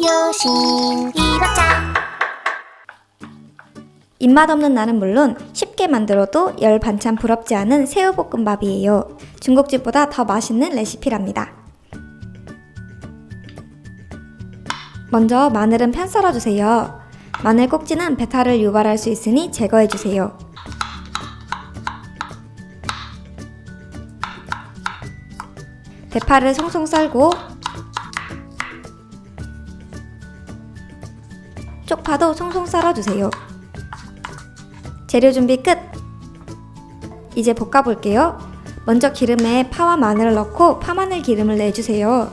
요신 이박자 입맛 없는 나는 물론 쉽게 만들어도 열 반찬 부럽지 않은 새우볶음밥이에요. 중국집보다 더 맛있는 레시피랍니다. 먼저 마늘은 편 썰어주세요. 마늘 꼭지는 배탈을 유발할 수 있으니 제거해주세요. 대파를 송송 썰고 쪽파도 송송 썰어주세요. 재료 준비 끝! 이제 볶아볼게요. 먼저 기름에 파와 마늘을 넣고 파마늘 기름을 내주세요.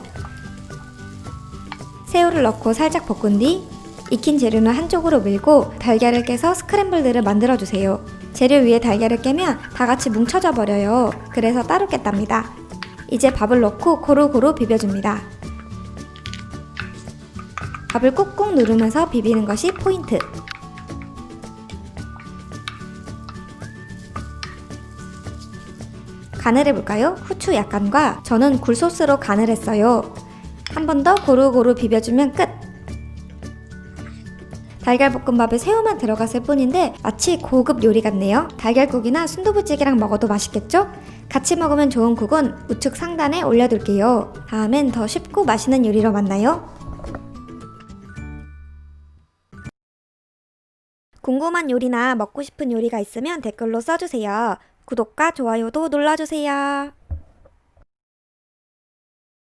새우를 넣고 살짝 볶은 뒤 익힌 재료는 한쪽으로 밀고 달걀을 깨서 스크램블들을 만들어주세요. 재료 위에 달걀을 깨면 다 같이 뭉쳐져 버려요. 그래서 따로 깼답니다. 이제 밥을 넣고 고루고루 비벼줍니다. 밥을 꾹꾹 누르면서 비비는 것이 포인트. 간을 해볼까요? 후추 약간과 저는 굴소스로 간을 했어요. 한 번 더 고루고루 비벼주면 끝! 달걀볶음밥에 새우만 들어갔을 뿐인데 마치 고급 요리 같네요. 달걀국이나 순두부찌개랑 먹어도 맛있겠죠? 같이 먹으면 좋은 국은 우측 상단에 올려둘게요. 다음엔 더 쉽고 맛있는 요리로 만나요. 궁금한 요리나 먹고 싶은 요리가 있으면 댓글로 써주세요. 구독과 좋아요도 눌러주세요.